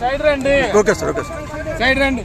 Side రండి okay sir okay sir side రండి.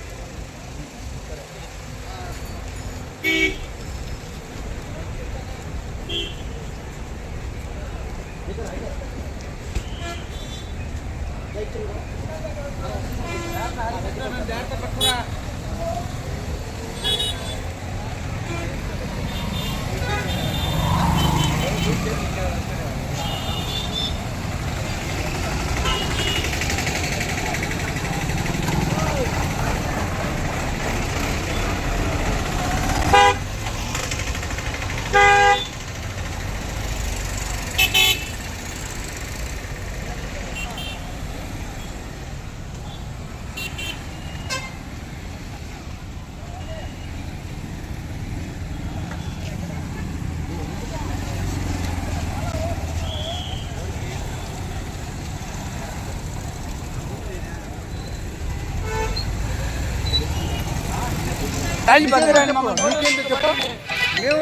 మేము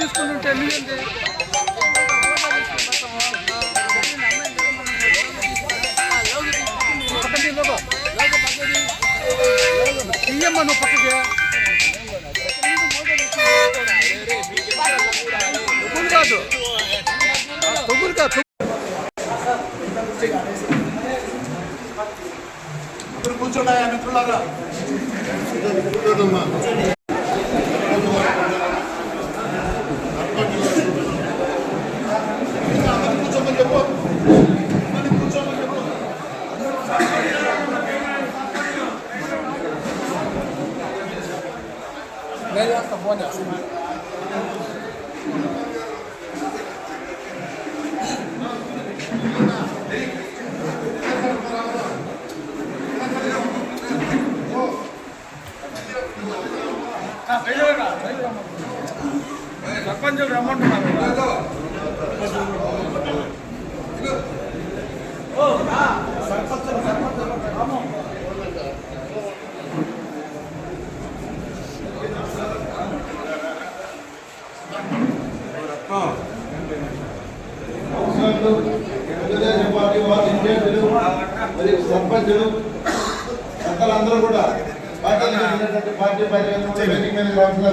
తీసుకుంటుంటే మీరేంటి. తీయమ్మా నువ్వు పక్కకి. తొగులు కాదు. తొగులు కాదు. కూర్చోండి మిత్రులారా? 江戸時代からのママ。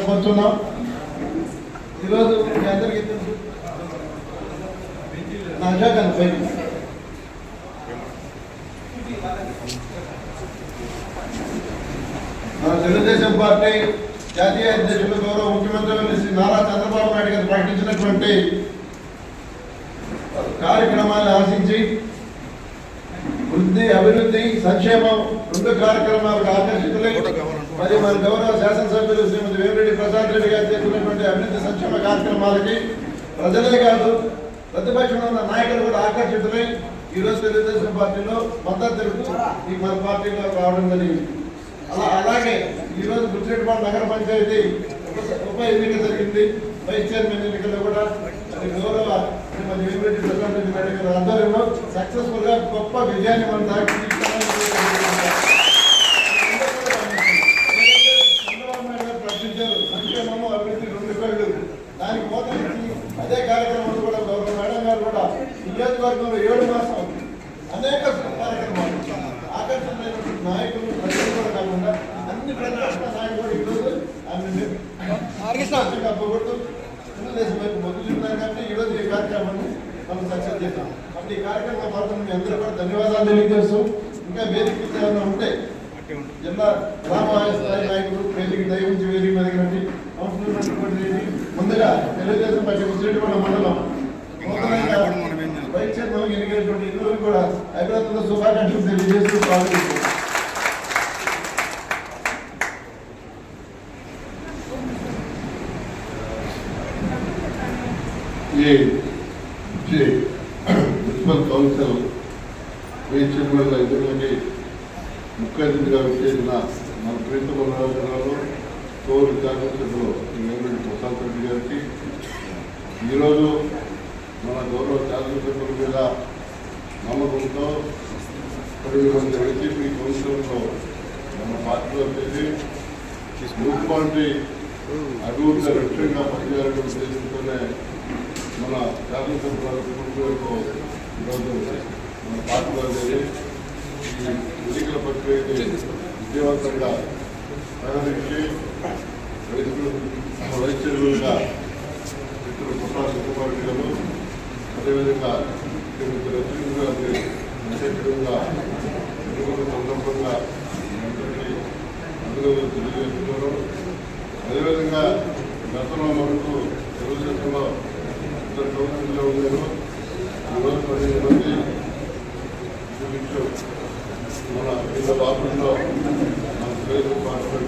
కోరుతున్నాం ఈరోజు మీ అందరికీ తెలుసు నా అశోక్ అని పైకి మన తెలుగుదేశం పార్టీ జాతీయ అధ్యక్షులు గౌరవ ముఖ్యమంత్రి శ్రీ నారా చంద్రబాబు నాయుడు గారు ప్రకటించినటువంటి కార్యక్రమాన్ని ఆశించి వృద్ధి అభివృద్ధి సంక్షేమం రెండు కార్యక్రమాలకు ఆకర్షితులై మరి మన గౌరవ శాసనసభ్యులు శ్రీమతి వేమిరెడ్డి ప్రసాద్ రెడ్డి గారు చేస్తున్నటువంటి అభివృద్ధి సంక్షేమ కార్యక్రమాలకి ప్రజలే కాదు ప్రతిపక్షంలో ఉన్న నాయకులు కూడా ఆకర్షితులై ఈరోజు తెలుగుదేశం పార్టీలో మద్దతు తెలుపుతూ ఈ మన పార్టీలో రావడం జరిగింది. అలా అలాగే ఈ రోజు నగర పంచాయతీ ఉప- ఎన్నిక జరిగింది వైస్ చైర్మన్ ఎన్నికల్లో కూడా గౌరవ మన యూనివర్సిటీ ప్రకాశం రెడ్డి గారు ఆధ్వర్యంలో సక్సెస్ఫుల్గా గొప్ప విజయాన్ని మనం దాకి సంక్షేమము అభివృద్ధి రెండు కళ్ళు దానికి మోదరించి అదే కార్యక్రమాలు కూడా గౌరవ మేడం గారు కూడా నియోజకవర్గంలో ఏడు మాసం అనేక కార్యక్రమాలు ఆకర్షణమైనటువంటి నాయకులు ప్రజలు కూడా కాకుండా అన్ని ప్రతిపక్ష నాయకులు ఈరోజు ఆమె పొగొడుతూ ఈ కార్యక్రమంలో పాల్గొన్న మీ అందరూ కూడా ధన్యవాదాలు తెలియజేస్తూ ఇంకా వేదిక ఏమైనా ఉంటే జిల్లా గ్రామ స్థాయి నాయకులు వేదిక దయవించి వేదిక మీద రండి ముందుగా తెలుగుదేశం పార్టీ ముసలిగొండ మండలం వైస్ చైర్మన్ ఎన్నికైనటువంటి ఇద్దరు కూడా అభినందనలు శుభాకాంక్షలు తెలియజేస్తూ పాల్గొన్నారు కోరు శాసనసభ్యులు వేమిరెడ్డి ప్రశాంత్ రెడ్డి గారికి. ఈరోజు మన గౌరవ శాసనసభ్యుల మీద నమ్మకంతో పది మంది వైసీపీ కౌన్సిలర్లో మన పార్టీలో చేసి మున్సిపాలిటీ అభివృద్ధి లక్ష్యంగా పనిచేయాలని ఉద్దేశంతోనే మన శాసనసభ్యులకు ఈరోజు మన పార్టీలో చేసి ఈ ఎన్నికల ప్రక్రియని విజయవంతంగా ప్రకటించి రైతులు వైస్ చైర్మన్గా ప్రసాద్ కుమార్ గారు అదేవిధంగా అధ్యక్షుడుగా సందర్భంగా మీ తెలియజేస్తున్నారు అదేవిధంగా గతంలో మనకు తెలుగుదేశంలో ఇద్దరు కౌన్సిల్లో ఉన్నారు ఈరోజు పదిహేను మంది మన కింద బాబుల్లో మన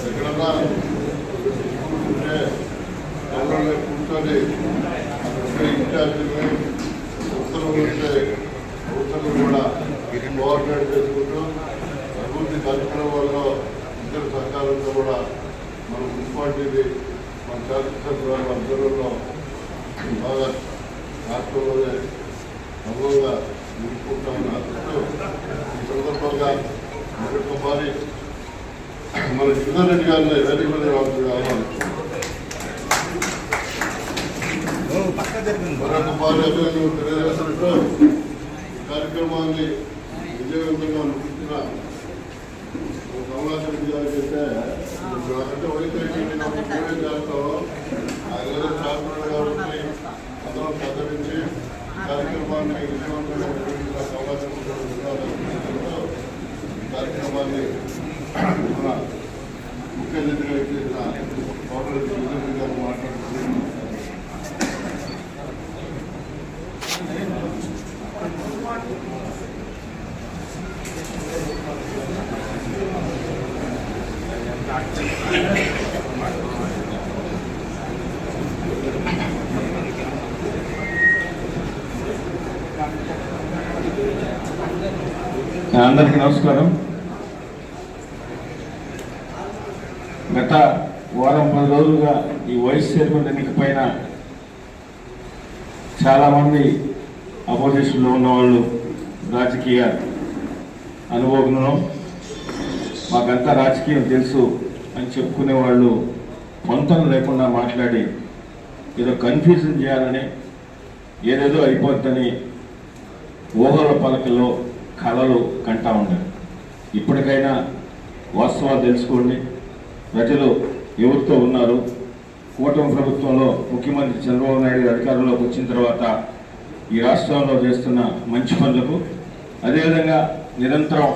ఎక్కడన్నా ఉంటే ఎవరైనా కూర్చొని అక్కడ ఇన్ఛార్జిని ఉత్తర్వులు ఉంటే ఉత్తర్వులు కూడా కోఆర్డినేట్ చేసుకుంటూ అభివృద్ధి కార్యక్రమాల్లో ఇతర సంఘాలతో కూడా మన మున్సిపాలిటీని మన శాసనసభ్యుల ఆధ్వర్యంలో బాగా రాష్ట్రంలోనే అనుభవంగా నిలుపుకుంటామని ఆశిస్తూ ఈ సందర్భంగా మరి మన జిల్లారెడ్డి గారిని వేదిక మీద రావాల్సిందిగా ఆహ్వానిస్తున్నాం కార్యక్రమాన్ని విజయవంతంగా ముగించిన కమలాసరెడ్డి గారికి అయితే అంటే వైఖరి ఏం చేస్తామో ఆయన ఏదో చేస్తున్నాడు కాబట్టి అందరం సహకరించి కార్యక్రమాన్ని విజయవంతంగా నిర్వహించిన కమలాసరెడ్డి గారు ధన్యవాదాలు ఈ కార్యక్రమాన్ని మన ముఖ్య అతిథిగా చేసిన కోటరెడ్డి సురేంద్ర గారు మాట్లాడుతున్నాను అందరికీ నమస్కారం. గత వారం పది రోజులుగా ఈ వైస్ చైర్మన్ ఎన్నిక పైన చాలామంది అపోజిషన్లో ఉన్నవాళ్ళు రాజకీయ అనుభవజ్ఞులు. మాకంతా రాజకీయం తెలుసు అని చెప్పుకునే వాళ్ళు పొంతం లేకుండా మాట్లాడి ఏదో కన్ఫ్యూజన్ చేయాలని ఏదేదో అయిపోద్దని ఊహల పలకలో కళలు కంటా ఉన్నారు ఇప్పటికైనా వాస్తవాలు తెలుసుకోండి. ప్రజలు ఎవరితో ఉన్నారు? కూటమి ప్రభుత్వంలో ముఖ్యమంత్రి చంద్రబాబు నాయుడు అధికారంలోకి వచ్చిన తర్వాత ఈ రాష్ట్రంలో చేస్తున్న మంచి పనులకు అదేవిధంగా నిరంతరం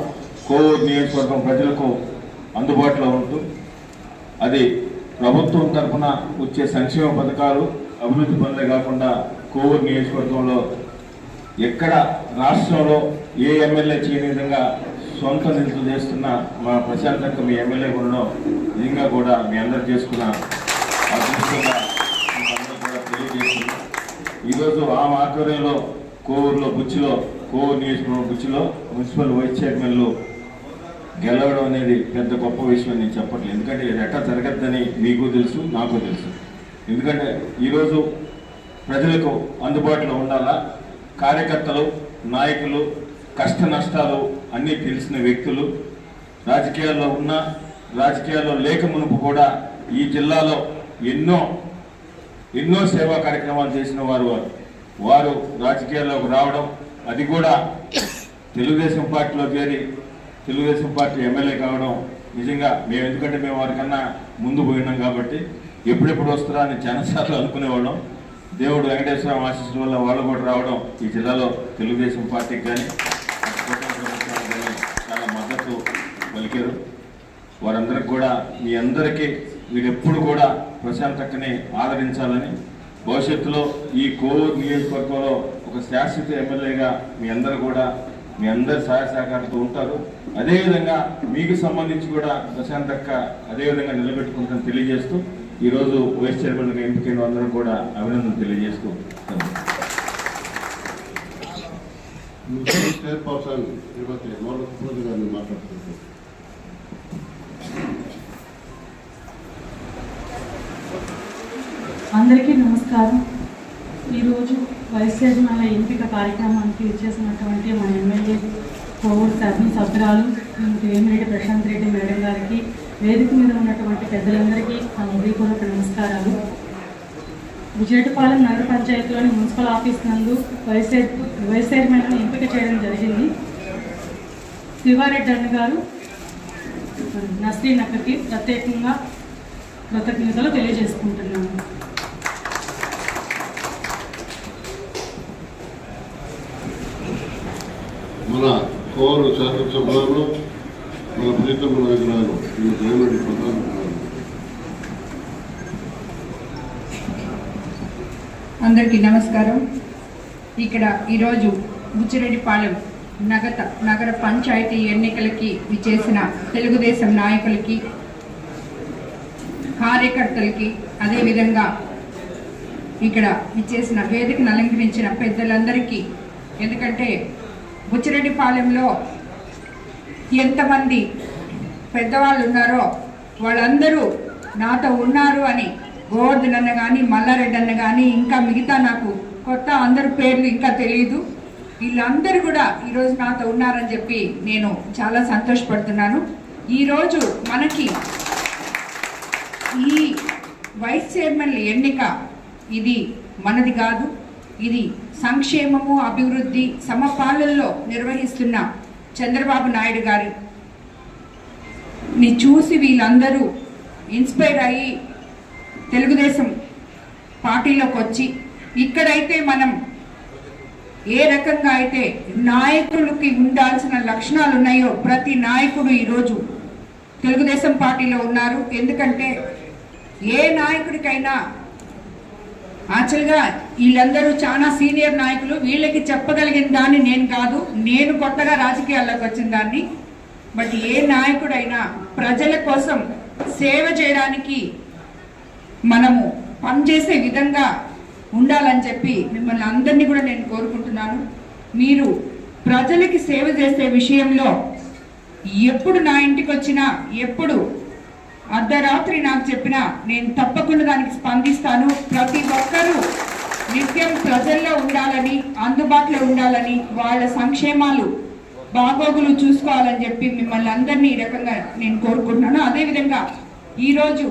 కోవిడ్ నియోజకవర్గం ప్రజలకు అందుబాటులో ఉంటూ అది ప్రభుత్వం తరఫున వచ్చే సంక్షేమ పథకాలు అభివృద్ధి పనులే కాకుండా కోవిడ్ నియోజకవర్గంలో ఎక్కడ రాష్ట్రంలో ఏ ఎమ్మెల్యే చేయని విధంగా సొంత నిధులు చేస్తున్న మా ప్రశాంతంగా మీ ఎమ్మెల్యే ఉండడం నిజంగా కూడా మీ అందరు చేసుకున్న అదృష్టంగా కూడా తెలియజేస్తుంది ఈరోజు ఆ ఆధ్వర్యంలో కోవూరులో బుచ్చిలో కోవూరు నియోజకవర్గం బుచ్చిలో మున్సిపల్ వైస్ చైర్మన్లు గెలవడం అనేది పెద్ద గొప్ప విషయం నేను చెప్పట్లేదు. ఎందుకంటే ఇది ఎట్టా జరగద్దని మీకు తెలుసు నాకు తెలుసు. ఎందుకంటే ఈరోజు ప్రజలకు అందుబాటులో ఉండాలా? కార్యకర్తలు నాయకులు కష్ట నష్టాలు అన్నీ తెలిసిన వ్యక్తులు రాజకీయాల్లో ఉన్న రాజకీయాల్లో లేక మునుపు కూడా ఈ జిల్లాలో ఎన్నో ఎన్నో సేవా కార్యక్రమాలు చేసిన వారు వారు. వారు రాజకీయాల్లోకి రావడం అది కూడా తెలుగుదేశం పార్టీలో చేరి తెలుగుదేశం పార్టీ ఎమ్మెల్యే కావడం నిజంగా మేము ఎందుకంటే మేము వారికన్నా ముందు పోయినాం కాబట్టి ఎప్పుడెప్పుడు వస్తారా అని చాలాసార్లు అనుకునేవాళ్ళం. దేవుడు వెంకటేశ్వర ఆశీస్సుల వల్ల వాళ్ళు కూడా రావడం ఈ జిల్లాలో తెలుగుదేశం పార్టీకి కానీ పలికారు వారందరికి కూడా మీ అందరికీ మీరు కూడా ప్రశాంతకని ఆదరించాలని భవిష్యత్తులో ఈ కోవూరు నియోజకవర్గంలో ఒక శాశ్వత ఎమ్మెల్యేగా మీ అందరూ కూడా మీ అందరి సహాయ సహకారంతో ఉంటారు. అదేవిధంగా మీకు సంబంధించి కూడా ప్రశాంతక్క అదేవిధంగా నిలబెట్టుకుంటాను తెలియజేస్తూ ఈరోజు వైస్ చైర్మన్ ఎంపికైన అందరూ కూడా అభినందన తెలియజేస్తూ చైర్పర్సన్ తిరుపతి గారిని మాట్లాడుతున్నారు. అందరికీ నమస్కారం. ఈరోజు వైస్ ఎంపిక కార్యక్రమానికి ఇచ్చేసినటువంటి మా ఎమ్మెల్యే కోవూరు శాసన సభ్యురాలు శ్రీమతి వేమిరెడ్డి ప్రశాంత్ రెడ్డి మేడం గారికి వేదిక మీద ఉన్నటువంటి పెద్దలందరికీ నా హృదయపూర్వక నమస్కారాలు. విజయటపాలెం నగర పంచాయతీలోని మున్సిపల్ ఆఫీస్ నందు వైస్ చైర్ వైస్ ఎంపిక చేయడం జరిగింది. శివారెడ్డి అన్న గారు నస్రీన్ అక్కకి ప్రత్యేకంగా కృతజ్ఞతలు తెలియజేసుకుంటున్నాను. మన కోరు శాసనసభలో మన ప్రీతమ నాయకురాలు శ్రీమతి వేమిరెడ్డి ప్రధాన అందరికీ నమస్కారం. ఇక్కడ ఈరోజు బుచ్చిరెడ్డిపాలెం నగత నగర పంచాయతీ ఎన్నికలకి విచేసిన తెలుగుదేశం నాయకులకి కార్యకర్తలకి అదేవిధంగా ఇక్కడ విచ్చేసిన వేదికను అలంకరించిన పెద్దలందరికీ ఎందుకంటే బుచ్చిరెడ్డిపాలెంలో ఎంతమంది పెద్దవాళ్ళు ఉన్నారో వాళ్ళందరూ నాతో ఉన్నారు అని గోవర్ధన్ అన్న కానీ మల్లారెడ్డి అన్న కానీ ఇంకా మిగతా నాకు కొత్త అందరి పేర్లు ఇంకా తెలియదు వీళ్ళందరూ కూడా ఈరోజు నాతో ఉన్నారని చెప్పి నేను చాలా సంతోషపడుతున్నాను. ఈరోజు మనకి ఈ వైస్ చైర్మన్ల ఎన్నిక ఇది మనది కాదు. ఇది సంక్షేమము అభివృద్ధి సమపాలనలో నిర్వహిస్తున్న చంద్రబాబు నాయుడు గారు. ని చూసి వీళ్ళందరూ ఇన్స్పైర్ అయ్యి తెలుగుదేశం పార్టీలోకి వచ్చి ఇక్కడైతే మనం ఏ రకంగా అయితే నాయకులకి ఉండాల్సిన లక్షణాలు ఉన్నాయో ప్రతి నాయకుడు ఈరోజు తెలుగుదేశం పార్టీలో ఉన్నారు. ఎందుకంటే ఏ నాయకుడికైనా యాక్చువల్గా వీళ్ళందరూ చాలా సీనియర్ నాయకులు. వీళ్ళకి చెప్పగలిగిన దాన్ని నేను కాదు. నేను కొత్తగా రాజకీయాల్లోకి వచ్చిన దాన్ని. బట్ ఏ నాయకుడైనా ప్రజల కోసం సేవ చేయడానికి మనము పనిచేసే విధంగా ఉండాలని చెప్పి మిమ్మల్ని అందరినీ కూడా నేను కోరుకుంటున్నాను. మీరు ప్రజలకి సేవ చేసే విషయంలో ఎప్పుడు నా ఇంటికి వచ్చినా ఎప్పుడు అర్ధరాత్రి నాకు చెప్పిన నేను తప్పకుండా దానికి స్పందిస్తాను. ప్రతి ఒక్కరూ నిత్యం ప్రజల్లో ఉండాలని అందుబాటులో ఉండాలని వాళ్ళ సంక్షేమాలు బాగోగులు చూసుకోవాలని చెప్పి మిమ్మల్ని అందరినీ ఈ రకంగా నేను కోరుకుంటున్నాను. అదేవిధంగా ఈరోజు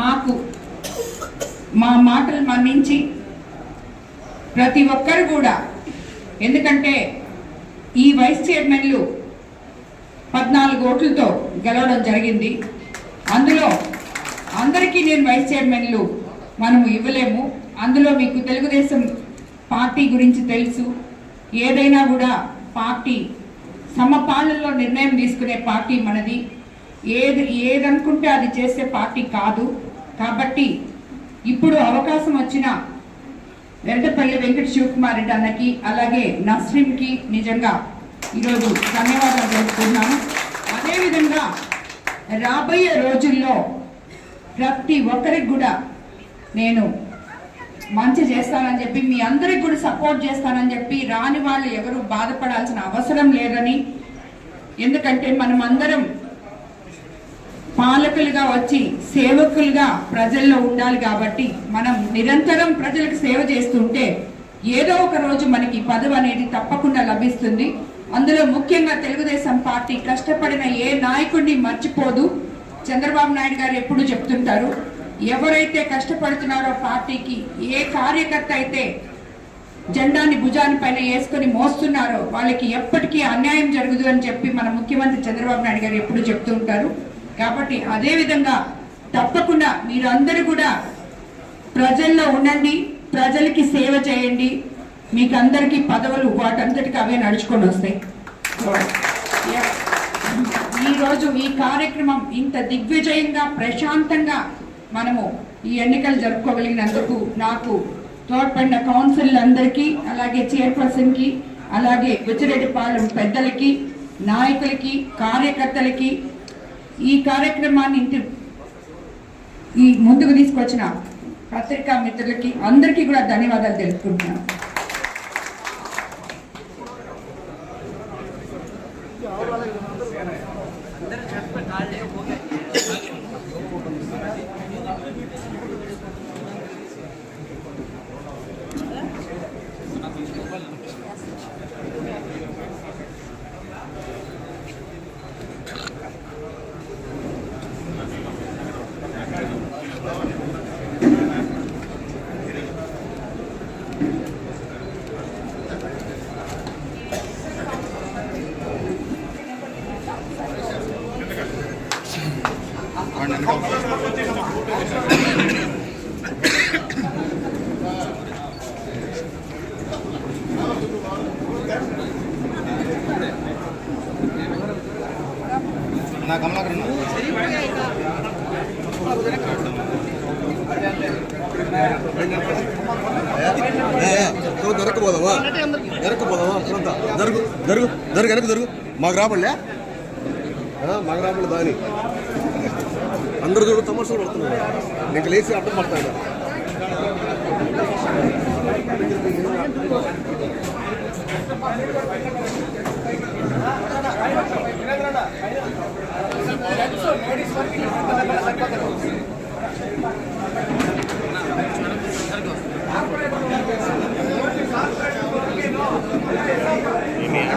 మాకు మా మాటలు మన్నించి ప్రతి ఒక్కరు కూడా ఎందుకంటే ఈ వైస్ చైర్మన్లు పద్నాలుగు ఓట్లతో గెలవడం జరిగింది. అందులో అందరికీ నేను వైస్ చైర్మన్లు మనము ఇవ్వలేము. అందులో మీకు తెలుగుదేశం పార్టీ గురించి తెలుసు. ఏదైనా కూడా పార్టీ సమపాలనలో నిర్ణయం తీసుకునే పార్టీ మనది. ఏది ఏదనుకుంటే అది చేసే పార్టీ కాదు. కాబట్టి ఇప్పుడు అవకాశం వచ్చిన వెంటపల్లి వెంకట శివకుమార్ రెడ్డి అన్నకి అలాగే నస్రీంకి నిజంగా ఈరోజు ధన్యవాదాలు తెలుపుతున్నాను. అదేవిధంగా రాబోయే రోజుల్లో ప్రతి ఒక్కరికి కూడా నేను మంచి చేస్తానని చెప్పి మీ అందరికి కూడా సపోర్ట్ చేస్తానని చెప్పి రాని వాళ్ళు ఎవరు బాధపడాల్సిన అవసరం లేదని. ఎందుకంటే మనం అందరం పాలకులుగా వచ్చి సేవకులుగా ప్రజల్లో ఉండాలి కాబట్టి మనం నిరంతరం ప్రజలకు సేవ చేస్తుంటే ఏదో ఒక రోజు మనకి పదవి అనేది తప్పకుండా లభిస్తుంది. అందులో ముఖ్యంగా తెలుగుదేశం పార్టీ కష్టపడిన ఏ నాయకుడిని మర్చిపోదు. చంద్రబాబు నాయుడు గారు ఎప్పుడు చెప్తుంటారు ఎవరైతే కష్టపడుతున్నారో పార్టీకి ఏ కార్యకర్త అయితే జెండాని భుజాని పైన వేసుకొని మోస్తున్నారో వాళ్ళకి ఎప్పటికీ అన్యాయం జరుగుదు అని చెప్పి మన ముఖ్యమంత్రి చంద్రబాబు నాయుడు గారు ఎప్పుడు చెప్తూ ఉంటారు. కాబట్టి అదే విధంగా తప్పకుండా మీరందరూ కూడా ప్రజల్లో ఉండండి ప్రజలకి సేవ చేయండి మీకు అందరికీ పదవులు వాటంతటికి అవే నడుచుకొని వస్తాయి. ఈరోజు ఈ కార్యక్రమం ఇంత దిగ్విజయంగా ప్రశాంతంగా మనము ఈ ఎన్నికలు జరుపుకోగలిగినందుకు నాకు తోడ్పడిన కౌన్సిల్ అందరికీ అలాగే చైర్పర్సన్కి అలాగే విచ్చిరెడ్డిపాలెం పెద్దలకి నాయకులకి కార్యకర్తలకి ఈ కార్యక్రమాన్ని ఇంటి ఈ ముందుకు తీసుకొచ్చిన పత్రికా మిత్రులకి అందరికీ కూడా ధన్యవాదాలు తెలుపుకుంటున్నాను. మాకు రాబడలే? మాకు రాబడలే దాని. అందరు చూడు తమాషాలు పడుతున్నారు నీకు లేచి అడ్డం పడతాడు.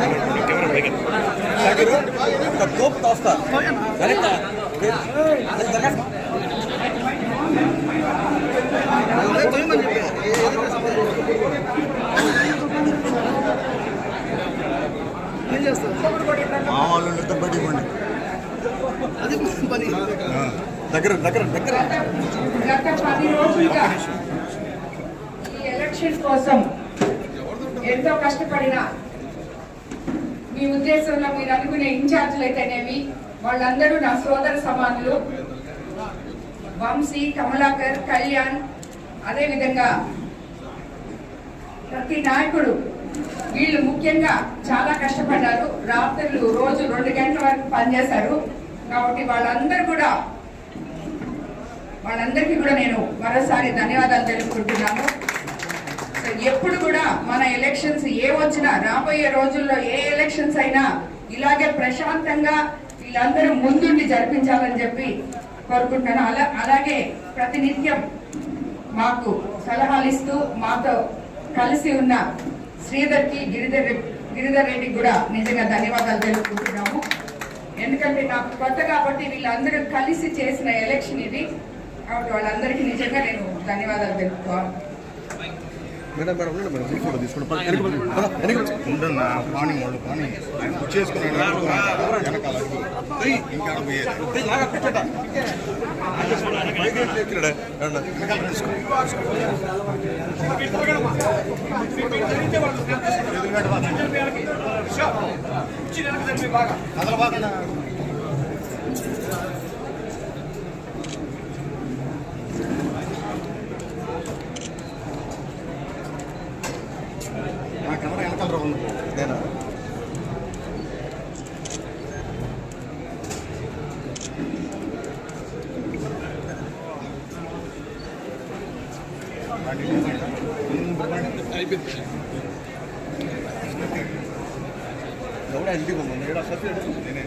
ఒక తోపు తోస్తా. జరగ మా వాళ్ళు ఇద్దరు బయటికి పోండి దగ్గర దగ్గర దగ్గర. గత పది రోజులుగా ఈ ఎలక్షన్ కోసం ఎంతో కష్టపడిన మీ ఉద్దేశంలో మీరు అనుకునే ఇన్ఛార్జీలు అయితేనేవి వాళ్ళందరూ నా సోదర సమానులు. వంశీ కమలాకర్ కళ్యాణ్ అదేవిధంగా ప్రతి నాయకుడు. వీళ్ళు ముఖ్యంగా చాలా కష్టపడ్డారు. రాత్రులు రోజు రెండు గంటల వరకు పనిచేశారు. కాబట్టి వాళ్ళందరూ కూడా వాళ్ళందరికీ కూడా నేను మరోసారి ధన్యవాదాలు తెలుపుకుంటున్నాను. ఎప్పుడు కూడా మన ఎలక్షన్స్ ఏ వచ్చినా రాబోయే రోజుల్లో ఏ ఎలక్షన్స్ అయినా ఇలాగే ప్రశాంతంగా వీళ్ళందరూ ముందుండి జరిపించాలని చెప్పి కోరుకుంటున్నాను. అలా అలాగే ప్రతినిత్యం మాకు సలహాలు ఇస్తూ మాతో కలిసి ఉన్న శ్రీధర్కి గిరిధర్ గిరిధర్ రెడ్డికి కూడా నిజంగా ధన్యవాదాలు తెలుపుకుంటున్నాము. ఎందుకంటే నాకు కొత్త కాబట్టి వీళ్ళందరూ కలిసి చేసిన ఎలక్షన్ ఇది. కాబట్టి వాళ్ళందరికీ నిజంగా నేను ధన్యవాదాలు తెలుపుకోవాలి. మేడం మేడం ఉండండి మేడం ఈ ఫోటో తీసుకోండి పద, వెనక్కి పద, పద, వెనక్కి పద. ఉండన్నా పాని వాళ్ళు పాని చేసుకున్నాడు వెనకాల ఏయ్, ఇంకా ఆడ పోయేది. పైకి ఎక్కి ఎక్కినాడే. రండి. కదలబాకండి. నా కెమెరా వెనకాల రా ఉంది నేనా ఎవడా ఇంటికి పోమన్నా ఏడా సత్యం ఇంటికి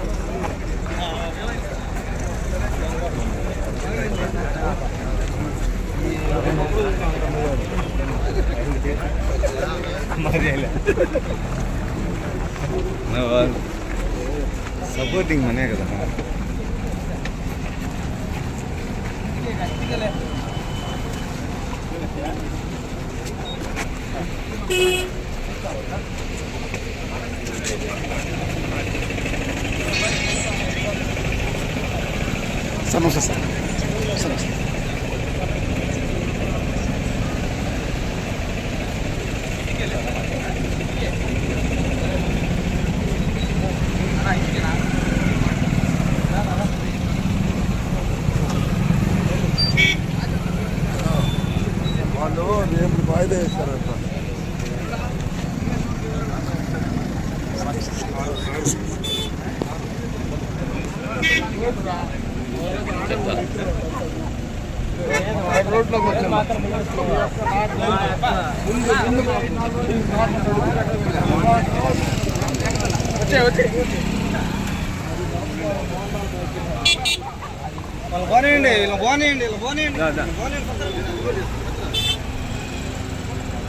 సపోర్టింగ్ మనే కదా సమోసా సార్ వాళ్ళు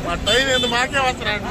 మా టైం ఏంది? మాకే వస్తున్నాడు